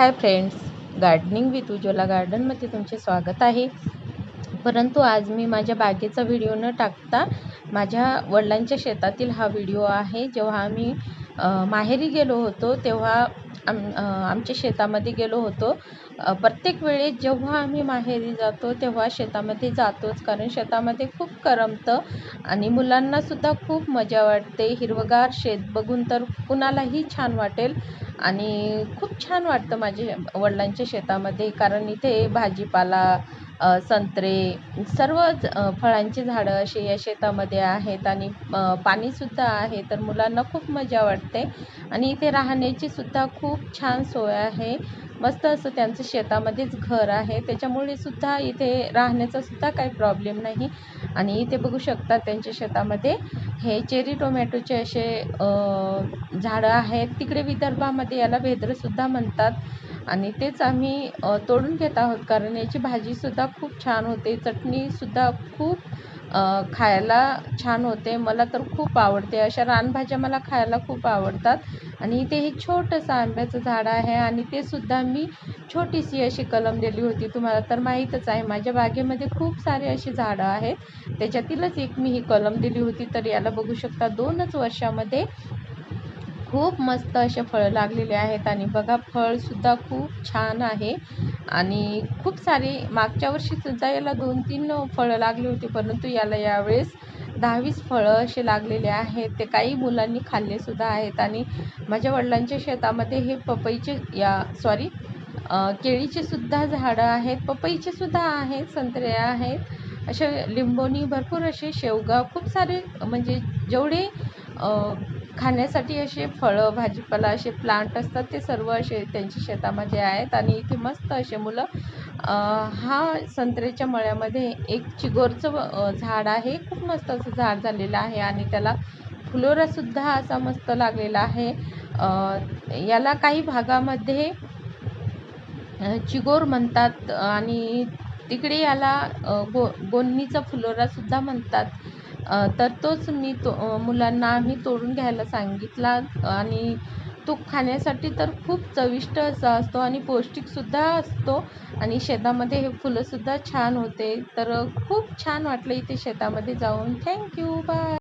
Hi friends gardening with Ujjwala गार्डनमध्ये तुमचे स्वागत आहे. परंतु आज मी माझ्या बागेचा व्हिडिओ न टाकता माझ्या वडिलांच्या शेतातील हा व्हिडिओ आहे जेव्हा आम्ही माहेरी गेलो होतो तेव्हा आम आमच्या शेतामध्ये गेलो होतो. प्रत्येक वेळेस जेव्हा आम्ही माहेरी जातो तेव्हा शेतामध्ये जातोच कारण शेतामध्ये खूप करमतं आणि मुलांनासुद्धा खूप मजा वाटते. हिरवंगार शेत बघून तर कुणालाही छान वाटेल आणि खूप छान वाटतं माझ्या वडिलांच्या शेतामध्ये कारण इथे भाजीपाला संत्रे सर्व फळांची झाडं अशी या शेतामध्ये आहेत आणि पाणीसुद्धा आहे तर मुलांना खूप मजा वाटते. आणि इथे राहण्याची सुद्धा खूप छान सोय आहे. मस्त असं त्यांचं शेतामध्येच घर आहे. त्याच्यामुळे सुद्धा इथे राहण्याचा सुद्धा काही प्रॉब्लेम नाही. आणि इथे बघू शकता त्यांच्या शेतामध्ये हे चेरी टोमॅटोचे असे झाडं आहेत. तिकडे विदर्भामध्ये याला भेद्रसुद्धा म्हणतात. आणि तेच आम्ही तोडून घेत आहोत. कारण याची भाजीसुद्धा खूप छान होते. चटणीसुद्धा खूप खायला छान होते. मला तर खूप आवडते. अशा रानभाज्या मला खायला खूप आवडतात. आणि इथे हे छोटंसं आंब्याचं झाड आहे आणि ते सुद्धा मी छोटीशी अशी कलम दिली होती. तुम्हाला तर माहीतच आहे माझ्या बागेमध्ये खूप सारे अशी झाडं आहेत. त्याच्यातीलच एक मी ही कलम दिली होती. तर याला बघू शकता दोनच वर्षामध्ये खूप मस्त असे फळं लागलेले आहेत आणि बघा फळसुद्धा खूप छान आहे. आणि खूप सारी मागच्या वर्षीसुद्धा याला दोन तीन फळं लागली होती परंतु याला यावेळेस दहावीस फळं असे लागलेले आहेत. ते काही मुलांनी खाल्लेसुद्धा आहेत. आणि माझ्या वडिलांच्या शेतामध्ये हे पपईचे या सॉरी केळीचे सुद्धा झाडं आहेत. पपईचे सुद्धा आहेत संत्रे आहेत. असे लिंबोनी भरपूर असे शेवगा खूप सारे म्हणजे जेवढे खाण्यासाठी असे फळं भाजीपाला असे प्लांट असतात ते सर्व असे त्यांच्या शेतामध्ये आहेत. आणि इथे मस्त असे मुलं हा संत्र्याच्या मळ्यामध्ये एक चिगोरचं झाड आहे. खूप मस्त असं झाड झालेलं आहे. आणि त्याला फुलोरासुद्धा असा मस्त लागलेला आहे. याला काही भागामध्ये चिगोर म्हणतात. आणि तिकडे याला गो गोन्नीचा फुलोरासुद्धा म्हणतात. तर तोच मी तो मुलांना आम्ही तोडून घ्यायला सांगितला आणि तो खाण्यासाठी तर खूप चविष्ट असा असतो आणि पौष्टिकसुद्धा असतो आणि शेतामध्ये हे फुलंसुद्धा छान होते. तर खूप छान वाटलं इथे शेतामध्ये जाऊन. Thank you bye